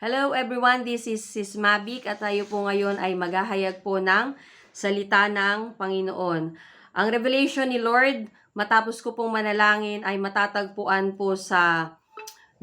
Hello everyone, this is Sis Mabik at tayo po ngayon ay maghahayag po ng salita ng Panginoon. Ang revelation ni Lord, matapos ko pong manalangin, ay matatagpuan po sa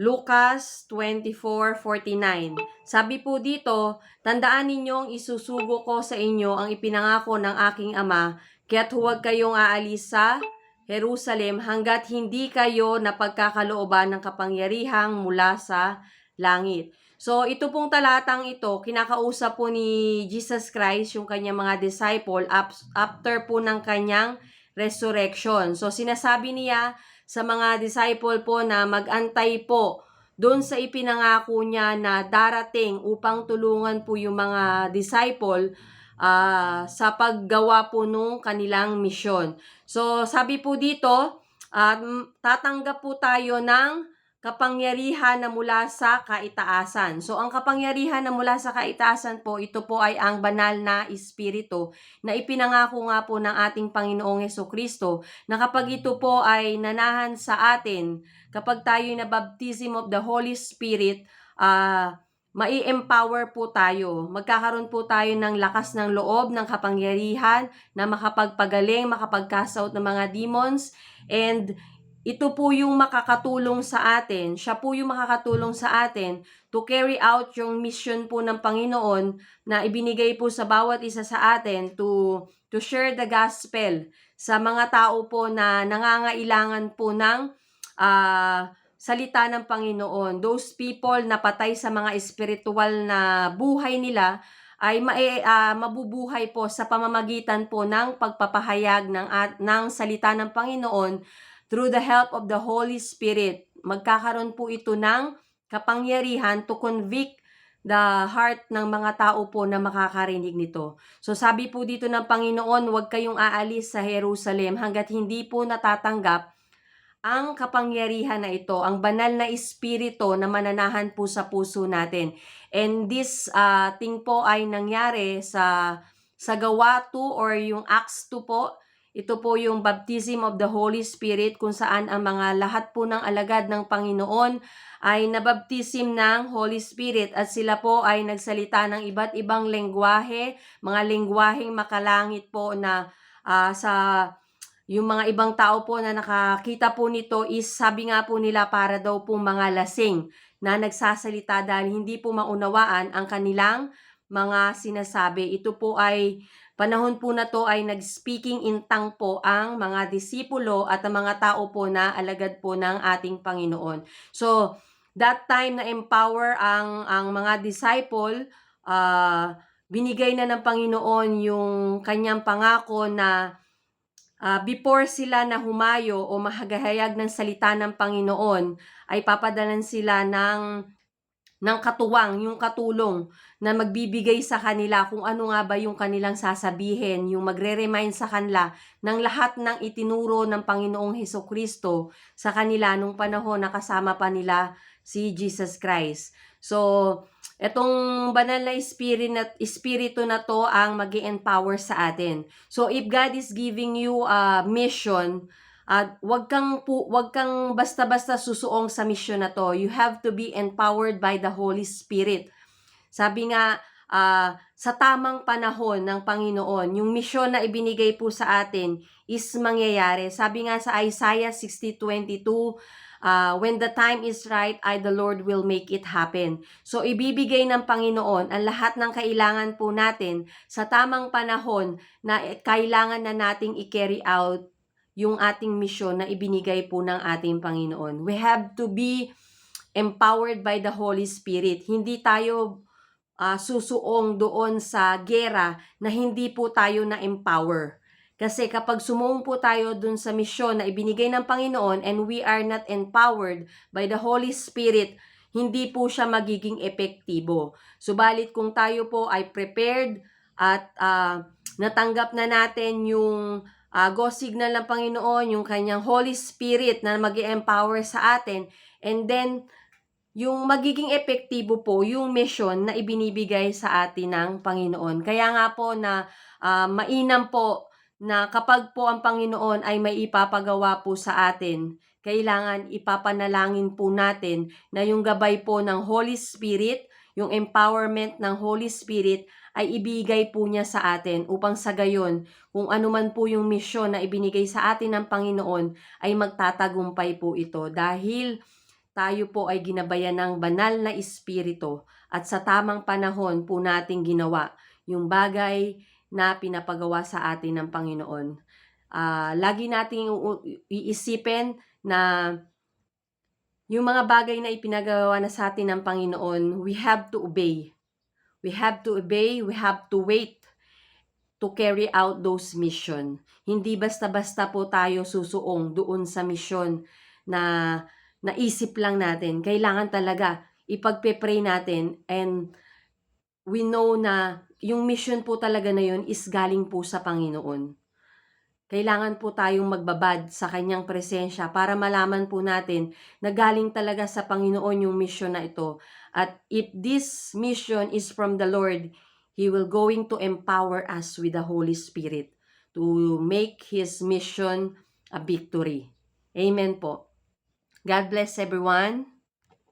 Lucas 24:49. Sabi po dito, tandaan ninyong isusugo ko sa inyo ang ipinangako ng aking ama, kaya't huwag kayong aalis sa Jerusalem hanggat hindi kayo napagkakalooban ng kapangyarihang mula sa langit. So, ito pong talatang ito, kinakausap po ni Jesus Christ yung kanyang mga disciple after po ng kanyang resurrection. So, sinasabi niya sa mga disciple po na mag-antay po doon sa ipinangako niya na darating upang tulungan po yung mga disciple ah, sa paggawa po nung kanilang misyon. So, sabi po dito, at tatanggap po tayo ng kapangyarihan na mula sa kaitaasan. So, ang kapangyarihan na mula sa kaitaasan po, ito po ay ang banal na espiritu na ipinangako nga po ng ating Panginoong Heso Kristo na kapag ito po ay nanahan sa atin, kapag tayo na baptism of the Holy Spirit, ah mai-empower po tayo. Magkakaroon po tayo ng lakas ng loob, ng kapangyarihan na makapagpagaling, makapagkasaut ng mga demons. And ito po yung makakatulong sa atin. Siya po yung makakatulong sa atin to carry out yung mission po ng Panginoon na ibinigay po sa bawat isa sa atin to to share the gospel sa mga tao po na nangangailangan po ng ah salita ng Panginoon. Those people na patay sa mga espiritual na buhay nila ay mae, ah, mabubuhay po sa pamamagitan po ng pagpapahayag ng, at, ng salita ng Panginoon through the help of the Holy Spirit. Magkakaroon po ito ng kapangyarihan to convict the heart ng mga tao po na makakarinig nito. So sabi po dito ng Panginoon, huwag kayong aalis sa Jerusalem hanggat hindi po natatanggap ang kapangyarihan na ito, ang banal na espiritu na mananahan po sa puso natin. And this uh, thing po ay nangyari sa sa gawa 2 or yung Acts 2 po. Ito po yung baptism of the Holy Spirit kung saan ang mga lahat po ng alagad ng Panginoon ay nabaptisim ng Holy Spirit at sila po ay nagsalita ng iba't ibang lengguwahe, mga lengguwaheng makalangit po na uh, sa yung mga ibang tao po na nakakita po nito is sabi nga po nila para daw po mga lasing na nagsasalita dahil hindi po maunawaan ang kanilang mga sinasabi. Ito po ay panahon po na to ay nag-speaking in tongue po ang mga disipulo at ang mga tao po na alagad po ng ating Panginoon. So, that time na empower ang ang mga disciple, uh, binigay na ng Panginoon yung kanyang pangako na uh, before sila na humayo o mahagahayag ng salita ng Panginoon, ay papadalan sila ng ng katuwang, yung katulong na magbibigay sa kanila kung ano nga ba yung kanilang sasabihin, yung magre-remind sa kanila ng lahat ng itinuro ng Panginoong Heso Kristo sa kanila nung panahon na kasama pa nila si Jesus Christ. So, Etong banal na espiritu na, espiritu na to ang mag empower sa atin. So if God is giving you a mission, at uh, wag kang pu, wag kang basta-basta susuong sa mission na to. You have to be empowered by the Holy Spirit. Sabi nga uh, sa tamang panahon ng Panginoon, yung mission na ibinigay po sa atin is mangyayari. Sabi nga sa Isaiah 60:22, Uh, when the time is right, I, the Lord, will make it happen. So, ibibigay ng Panginoon ang lahat ng kailangan po natin sa tamang panahon na kailangan na nating i-carry out yung ating misyon na ibinigay po ng ating Panginoon. We have to be empowered by the Holy Spirit. Hindi tayo uh, susuong doon sa gera na hindi po tayo na-empower. Kasi kapag sumuong po tayo dun sa misyon na ibinigay ng Panginoon and we are not empowered by the Holy Spirit, hindi po siya magiging epektibo. Subalit kung tayo po ay prepared at uh, natanggap na natin yung uh, go signal ng Panginoon, yung kanyang Holy Spirit na mag empower sa atin, and then yung magiging epektibo po yung mission na ibinibigay sa atin ng Panginoon. Kaya nga po na uh, mainam po na kapag po ang Panginoon ay may ipapagawa po sa atin, kailangan ipapanalangin po natin na yung gabay po ng Holy Spirit, yung empowerment ng Holy Spirit ay ibigay po niya sa atin upang sa gayon, kung ano man po yung misyon na ibinigay sa atin ng Panginoon, ay magtatagumpay po ito dahil tayo po ay ginabayan ng banal na Espiritu at sa tamang panahon po nating ginawa yung bagay na pinapagawa sa atin ng Panginoon. Ah, lagi nating iisipin na yung mga bagay na ipinagawa na sa atin ng Panginoon, we have to obey. We have to obey, we have to wait to carry out those mission. Hindi basta-basta po tayo susuong doon sa mission na naisip lang natin. Kailangan talaga ipagpe-pray natin and we know na yung mission po talaga na yun is galing po sa Panginoon. Kailangan po tayong magbabad sa kanyang presensya para malaman po natin na galing talaga sa Panginoon yung mission na ito. At if this mission is from the Lord, He will going to empower us with the Holy Spirit to make His mission a victory. Amen po. God bless everyone.